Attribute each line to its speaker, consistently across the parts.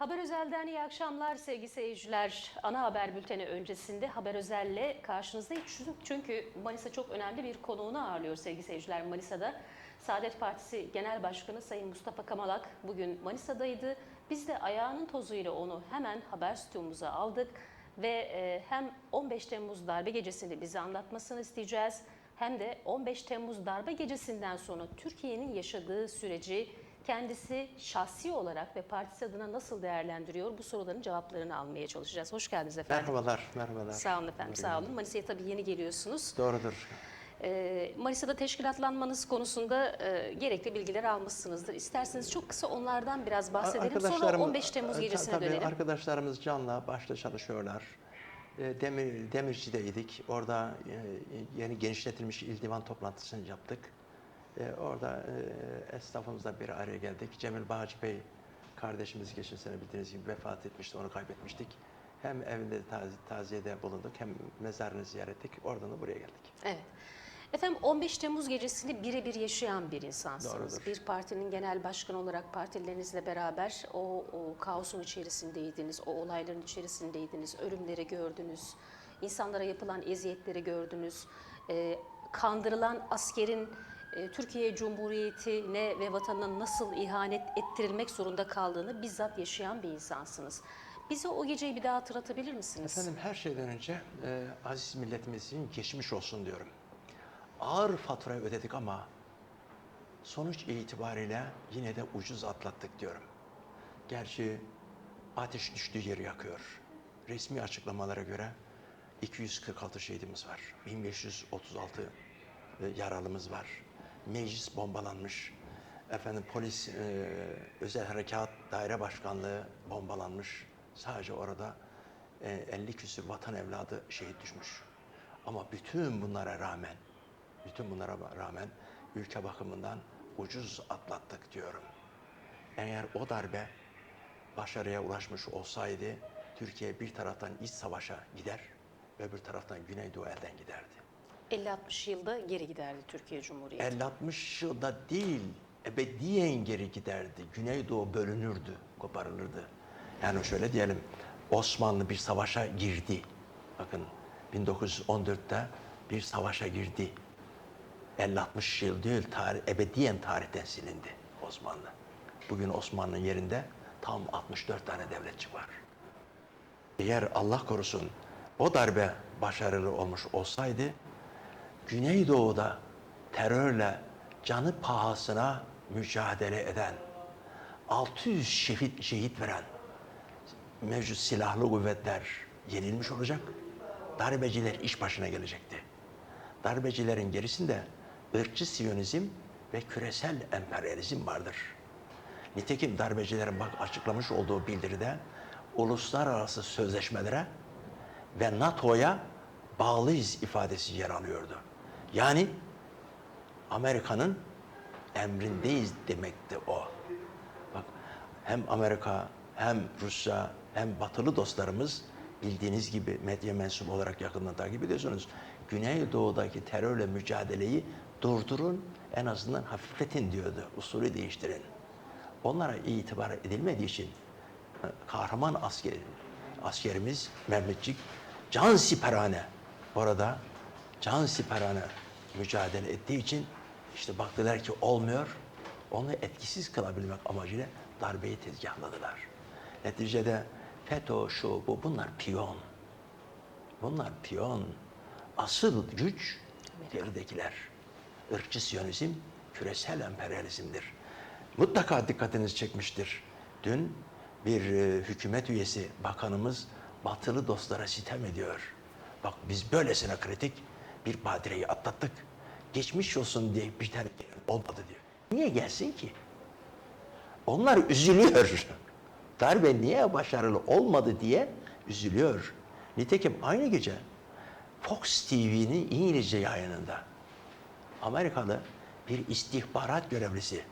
Speaker 1: Haber Özel'den iyi akşamlar sevgili seyirciler. Ana haber bülteni öncesinde Haber Özel'le karşınızdayız. Çünkü- Manisa çok önemli bir konuğunu ağırlıyor sevgili seyirciler Manisa'da. Saadet Partisi Genel Başkanı Sayın Mustafa Kamalak bugün Manisa'daydı. Biz de ayağının tozuyla onu hemen haber stüdyomuza aldık ve e, hem 15 Temmuz darbe gecesini bize anlatmasını isteyeceğiz hem de 15 Temmuz darbe gecesinden sonra Türkiye'nin yaşadığı süreci kendisi şahsi olarak ve partisi adına nasıl değerlendiriyor bu soruların cevaplarını almaya çalışacağız. Hoş geldiniz efendim.
Speaker 2: Merhabalar, merhabalar.
Speaker 1: Sağ olun efendim, sağ olun. Manisa'ya tabii yeni geliyorsunuz.
Speaker 2: Doğrudur.
Speaker 1: Ee, Manisa'da teşkilatlanmanız konusunda e, gerekli bilgiler almışsınızdır. İsterseniz çok kısa onlardan biraz bahsedelim. Sonra
Speaker 2: Arkadaşlarım-
Speaker 1: 15 Temmuz
Speaker 2: e,
Speaker 1: gecesine
Speaker 2: tabii
Speaker 1: dönelim.
Speaker 2: Arkadaşlarımız canla başla çalışıyorlar. E, Demir, Demirci'deydik. Orada yeni genişletilmiş il divan toplantısını yaptık. E, Orada e, esnafımızla bir araya geldik. Cemil Bağcı Bey kardeşimiz geçen sene bildiğiniz gibi vefat etmişti, onu kaybetmiştik. Hem evinde tazi, taziyede bulunduk hem mezarını ziyaret ettik. Oradan da buraya geldik.
Speaker 1: Evet. Efendim 15 Temmuz gecesini birebir yaşayan bir insansınız.
Speaker 2: Doğrudur.
Speaker 1: Bir partinin genel başkanı olarak partilerinizle beraber o, o kaosun içerisindeydiniz, o olayların içerisindeydiniz, ölümleri gördünüz, insanlara yapılan eziyetleri gördünüz, Ee, kandırılan askerin e, Türkiye Cumhuriyeti'ne ve vatanına nasıl ihanet ettirilmek zorunda kaldığını bizzat yaşayan bir insansınız. Bize o geceyi bir daha hatırlatabilir misiniz?
Speaker 2: Efendim her şeyden önce e, aziz milletimizin geçmiş olsun diyorum. Ağır faturayı ödedik ama sonuç itibariyle yine de ucuz atlattık diyorum. Gerçi ateş düştüğü yeri yakıyor. Resmi açıklamalara göre 246 şehidimiz var. 1536 e, yaralımız var. Meclis bombalanmış. Efendim polis e, özel harekat daire başkanlığı bombalanmış. Sadece orada e, 50 küsür vatan evladı şehit düşmüş. Ama bütün bunlara rağmen bütün bunlara rağmen ülke bakımından ucuz atlattık diyorum. Eğer o darbe başarıya ulaşmış olsaydı Türkiye bir taraftan iç savaşa gider, öbür taraftan Güneydoğu elden giderdi.
Speaker 1: 50-60 yılda geri giderdi Türkiye Cumhuriyeti.
Speaker 2: 50-60 yılda değil, ebediyen geri giderdi. Güneydoğu bölünürdü, koparılırdı. Yani şöyle diyelim, Osmanlı bir savaşa girdi. Bakın 1914'te bir savaşa girdi. 50-60 yıl değil, tarih, ebediyen tarihten silindi Osmanlı. Bugün Osmanlı'nın yerinde tam 64 tane devletçi var. Eğer Allah korusun o darbe başarılı olmuş olsaydı Güneydoğu'da terörle canı pahasına mücadele eden 600 şehit, şehit veren mevcut silahlı kuvvetler yenilmiş olacak. Darbeciler iş başına gelecekti. Darbecilerin gerisinde ırkçı siyonizm ve küresel emperyalizm vardır. Nitekim darbecilerin bak açıklamış olduğu bildiride uluslararası sözleşmelere ve NATO'ya bağlıyız ifadesi yer alıyordu. Yani Amerika'nın emrindeyiz demekti o. Bak hem Amerika hem Rusya hem batılı dostlarımız bildiğiniz gibi medya mensubu olarak yakından takip ediyorsunuz. Güneydoğu'daki terörle mücadeleyi durdurun en azından hafifletin diyordu. Usulü değiştirin. Onlara itibar edilmediği için kahraman asker, askerimiz Mehmetçik can siperhane orada can siperhane mücadele ettiği için işte baktılar ki olmuyor. Onu etkisiz kılabilmek amacıyla darbeyi tezgahladılar. Neticede FETÖ şu bu bunlar piyon. Bunlar piyon. Asıl güç geridekiler. Irkçı siyonizm küresel emperyalizmdir. Mutlaka dikkatinizi çekmiştir. Dün bir e, hükümet üyesi bakanımız batılı dostlara sitem ediyor. Bak biz böylesine kritik bir badireyi atlattık. Geçmiş olsun diye bir tane olmadı diyor. Niye gelsin ki? Onlar üzülüyor. Darbe niye başarılı olmadı diye üzülüyor. Nitekim aynı gece Fox TV'nin İngilizce yayınında Amerikalı bir istihbarat görevlisi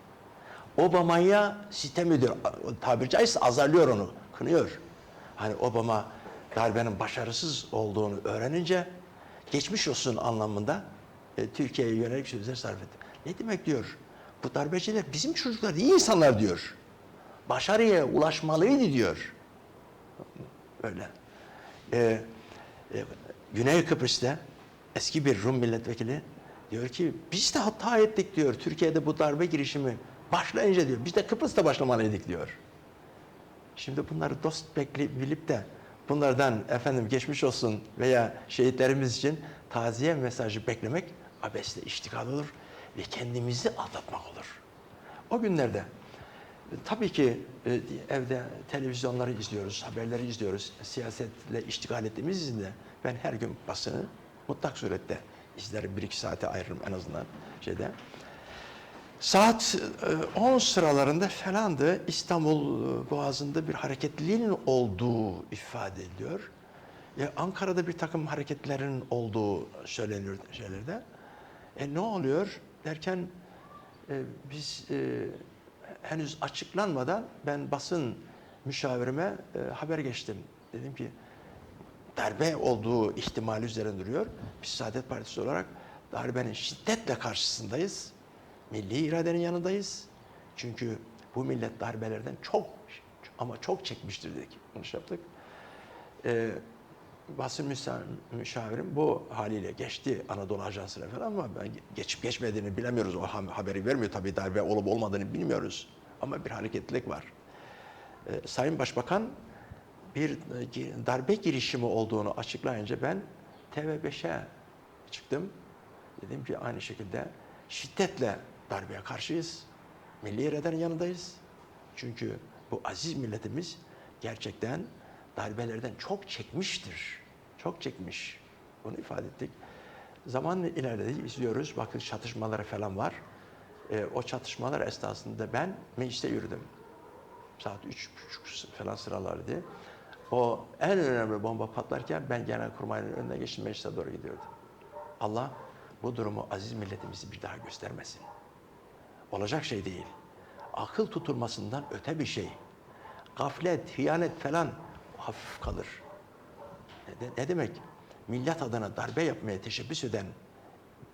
Speaker 2: Obama'ya sitem ediyor. Tabiri caizse azarlıyor onu, kınıyor. Hani Obama darbenin başarısız olduğunu öğrenince geçmiş olsun anlamında e, Türkiye'ye yönelik sözler sarf etti. Ne demek diyor? Bu darbeciler bizim çocuklar iyi insanlar diyor. başarıya ulaşmalıydı diyor. Öyle. Ee, e, Güney Kıbrıs'ta eski bir Rum milletvekili diyor ki biz de hata ettik diyor. Türkiye'de bu darbe girişimi başlayınca diyor. Biz de Kıbrıs'ta başlamalıydık diyor. Şimdi bunları dost bekli, bilip de bunlardan efendim geçmiş olsun veya şehitlerimiz için taziye mesajı beklemek abesle iştikal olur ve kendimizi aldatmak olur. O günlerde e, tabii ki e, evde televizyonları izliyoruz, haberleri izliyoruz. Siyasetle iştigal ettiğimiz için de ben her gün basını mutlak surette izlerim. Bir iki saate ayırırım en azından şeyde. Saat e, 10 sıralarında falandı İstanbul e, Boğazı'nda bir hareketliliğin olduğu ifade ediliyor. E, Ankara'da bir takım hareketlerin olduğu söyleniyor şeylerde. E ne oluyor derken e, biz e, henüz açıklanmadan ben basın müşavirime e, haber geçtim. Dedim ki darbe olduğu ihtimali üzerinde duruyor. Biz Saadet Partisi olarak darbenin şiddetle karşısındayız. Milli iradenin yanındayız. Çünkü bu millet darbelerden çok ama çok çekmiştir dedik. Bunu yaptık. Ee, basın müşavirim bu haliyle geçti Anadolu Ajansı'na falan ama ben geçip geçmediğini bilemiyoruz. O ha- haberi vermiyor tabii darbe olup olmadığını bilmiyoruz. Ama bir hareketlilik var. Ee, Sayın Başbakan bir e, darbe girişimi olduğunu açıklayınca ben TV5'e çıktım. Dedim ki aynı şekilde şiddetle darbeye karşıyız. Milli iradenin yanındayız. Çünkü bu aziz milletimiz gerçekten darbelerden çok çekmiştir. Çok çekmiş. Bunu ifade ettik. Zaman ilerledi, izliyoruz. Bakın çatışmaları falan var. Ee, o çatışmalar esnasında ben mecliste yürüdüm saat üç buçuk falan sıralardı. O en önemli bomba patlarken ben genelkurmayın önüne geçtim meclise doğru gidiyordum. Allah bu durumu aziz milletimizi bir daha göstermesin. Olacak şey değil. Akıl tutulmasından öte bir şey. Gaflet, hıyanet falan hafif kalır. Ne, ne demek? Millet adına darbe yapmaya teşebbüs eden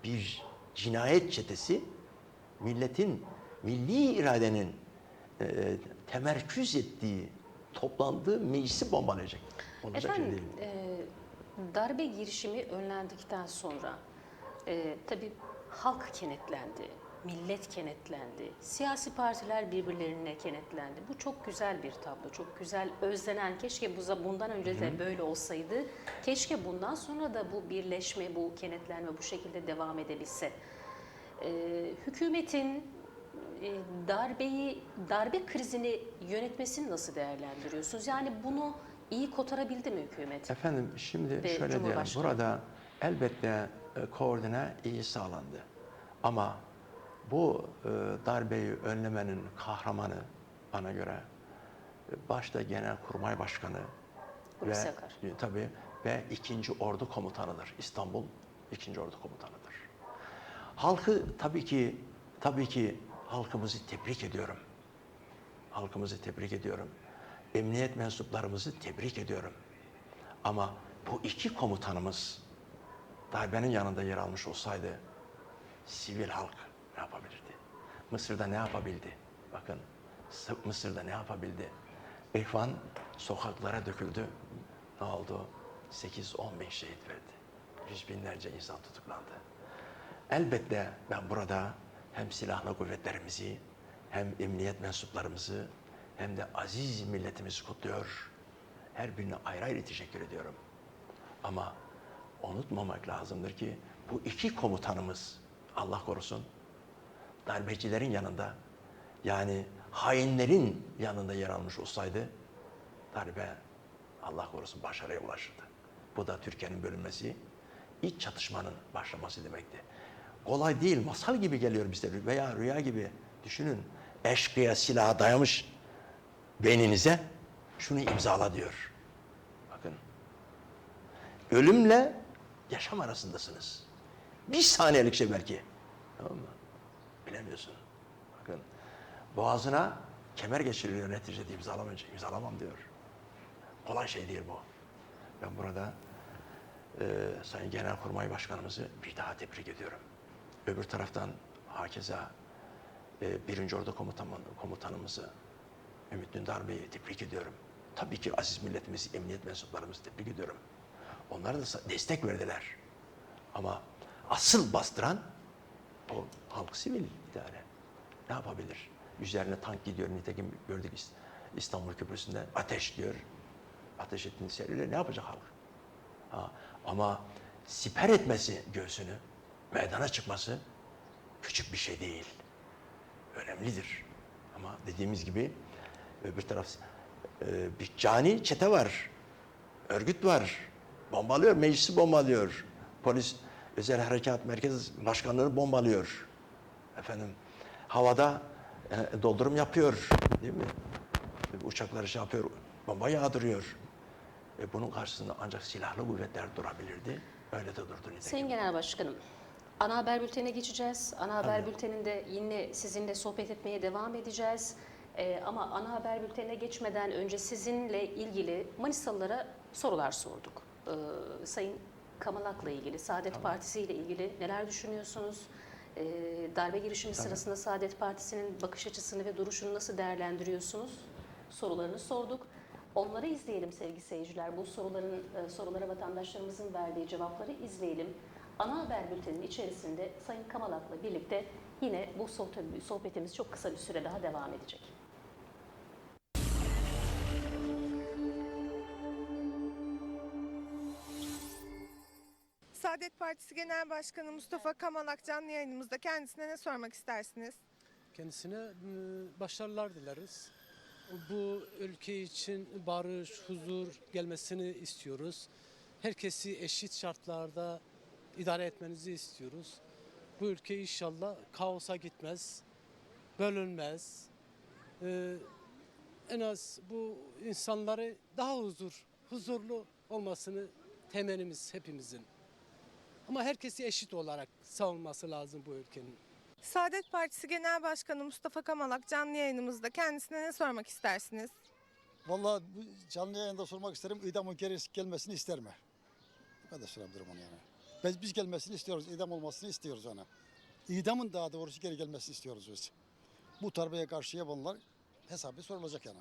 Speaker 2: bir cinayet çetesi milletin milli iradenin e, temerküz ettiği, toplandığı meclisi bombalayacak. Olacak şey
Speaker 1: Efendim,
Speaker 2: değil.
Speaker 1: e, darbe girişimi önlendikten sonra e, tabii halk kenetlendi, millet kenetlendi, siyasi partiler birbirlerine kenetlendi. Bu çok güzel bir tablo, çok güzel özlenen. Keşke bu bundan önce de böyle olsaydı. Keşke bundan sonra da bu birleşme, bu kenetlenme bu şekilde devam edebilse. E, hükümetin e, darbeyi, darbe krizini yönetmesini nasıl değerlendiriyorsunuz? Yani bunu iyi kotarabildi mi hükümet?
Speaker 2: Efendim şimdi
Speaker 1: ve
Speaker 2: şöyle diyelim. Burada elbette e, koordine iyi sağlandı. Ama bu e, darbeyi önlemenin kahramanı bana göre e, başta Genelkurmay Başkanı
Speaker 1: Hulusi
Speaker 2: ve
Speaker 1: Akar.
Speaker 2: e, tabii ve ikinci Ordu Komutanı'dır. İstanbul ikinci Ordu Komutanı'dır. Halkı tabii ki tabii ki halkımızı tebrik ediyorum. Halkımızı tebrik ediyorum. Emniyet mensuplarımızı tebrik ediyorum. Ama bu iki komutanımız darbenin yanında yer almış olsaydı sivil halk ne yapabilirdi? Mısır'da ne yapabildi? Bakın Mısır'da ne yapabildi? İhvan sokaklara döküldü. Ne oldu? 8-10 bin şehit verdi. Yüz binlerce insan tutuklandı. Elbette ben burada hem silahlı kuvvetlerimizi hem emniyet mensuplarımızı hem de aziz milletimizi kutluyor. Her birine ayrı ayrı teşekkür ediyorum. Ama unutmamak lazımdır ki bu iki komutanımız Allah korusun darbecilerin yanında yani hainlerin yanında yer almış olsaydı darbe Allah korusun başarıya ulaşırdı. Bu da Türkiye'nin bölünmesi, iç çatışmanın başlaması demekti. Kolay değil, masal gibi geliyor bize veya rüya gibi. Düşünün, eşkıya silaha dayamış beyninize şunu imzala diyor. Bakın, ölümle yaşam arasındasınız. Bir saniyelik şey belki. Tamam mı? Bilemiyorsun. Bakın, boğazına kemer geçiriliyor neticede imzalamayınca. imzalamam diyor. Kolay şey değil bu. Ben burada e, Sayın Genelkurmay Başkanımızı bir daha tebrik ediyorum. Öbür taraftan hakeza e, birinci Ordu komutanı, komutanımızı Ümit Dündar Bey'i tebrik ediyorum. Tabii ki aziz milletimizi, emniyet mensuplarımızı tebrik ediyorum. Onlar da destek verdiler. Ama asıl bastıran o halk sivil idare. Ne yapabilir? Üzerine tank gidiyor. Nitekim gördük İs- İstanbul Köprüsü'nde ateş diyor. Ateş ettiğini seyrediyor. Ne yapacak halk? Ha, ama siper etmesi göğsünü, meydana çıkması küçük bir şey değil. Önemlidir. Ama dediğimiz gibi öbür taraf e, bir cani çete var. Örgüt var. Bombalıyor, meclisi bombalıyor. Polis özel harekat merkez başkanlığını bombalıyor. Efendim havada e, doldurum yapıyor. Değil mi? Uçakları şey yapıyor, bomba yağdırıyor. E, bunun karşısında ancak silahlı kuvvetler durabilirdi. Öyle de durdu nitekim.
Speaker 1: Sayın Genel Başkanım, ana haber bültenine geçeceğiz. Ana haber bülteninde yine sizinle sohbet etmeye devam edeceğiz. Ee, ama ana haber bültenine geçmeden önce sizinle ilgili Manisalılara sorular sorduk. Ee, Sayın Kamalak'la ilgili, Saadet Partisi ile ilgili neler düşünüyorsunuz? Ee, darbe girişimi sırasında Saadet Partisi'nin bakış açısını ve duruşunu nasıl değerlendiriyorsunuz? Sorularını sorduk. Onları izleyelim sevgili seyirciler. Bu soruların e, sorulara vatandaşlarımızın verdiği cevapları izleyelim. Ana haber bülteninin içerisinde Sayın Kamalak'la birlikte yine bu sohbet- sohbetimiz çok kısa bir süre daha devam edecek.
Speaker 3: Saadet Partisi Genel Başkanı Mustafa Kamalak canlı yayınımızda kendisine ne sormak istersiniz?
Speaker 4: Kendisine e, başarılar dileriz. Bu ülke için barış, huzur gelmesini istiyoruz. Herkesi eşit şartlarda idare etmenizi istiyoruz. Bu ülke inşallah kaosa gitmez, bölünmez. E, en az bu insanları daha huzur, huzurlu olmasını temennimiz hepimizin. Ama herkesi eşit olarak savunması lazım bu ülkenin.
Speaker 3: Saadet Partisi Genel Başkanı Mustafa Kamalak canlı yayınımızda kendisine ne sormak istersiniz?
Speaker 5: Vallahi bu canlı yayında sormak isterim. İdamın geri gelmesini ister mi? Bu kadar sorabilirim onu yani. Biz, biz gelmesini istiyoruz. idam olmasını istiyoruz ona. İdamın daha doğrusu geri gelmesini istiyoruz biz. Bu darbeye karşı yapanlar hesabı sorulacak yani.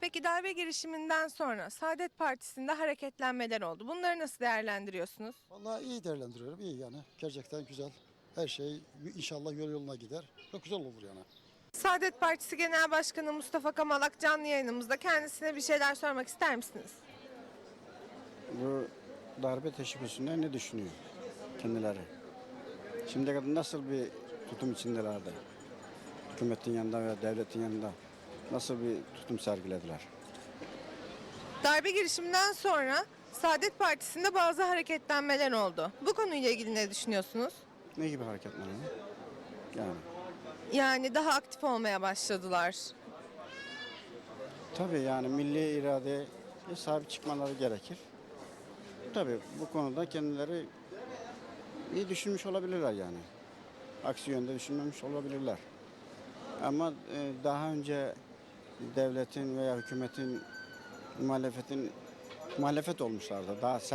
Speaker 3: Peki darbe girişiminden sonra Saadet Partisi'nde hareketlenmeler oldu. Bunları nasıl değerlendiriyorsunuz?
Speaker 5: Vallahi iyi değerlendiriyorum. iyi yani. Gerçekten güzel. Her şey inşallah yol yoluna gider. Çok güzel olur yani.
Speaker 3: Saadet Partisi Genel Başkanı Mustafa Kamalak canlı yayınımızda kendisine bir şeyler sormak ister misiniz?
Speaker 6: bu darbe teşebbüsünden ne düşünüyor kendileri? Şimdiye kadar nasıl bir tutum içindelerdi? Hükümetin yanında veya devletin yanında nasıl bir tutum sergilediler?
Speaker 3: Darbe girişiminden sonra Saadet Partisi'nde bazı hareketlenmeler oldu. Bu konuyla ilgili ne düşünüyorsunuz?
Speaker 6: Ne gibi hareketler? Yani
Speaker 3: Yani daha aktif olmaya başladılar.
Speaker 6: tabii yani milli iradeye sahip çıkmaları gerekir. Tabii bu konuda kendileri iyi düşünmüş olabilirler yani. Aksi yönde düşünmemiş olabilirler. Ama e, daha önce devletin veya hükümetin muhalefetin muhalefet olmuşlardı. Daha sert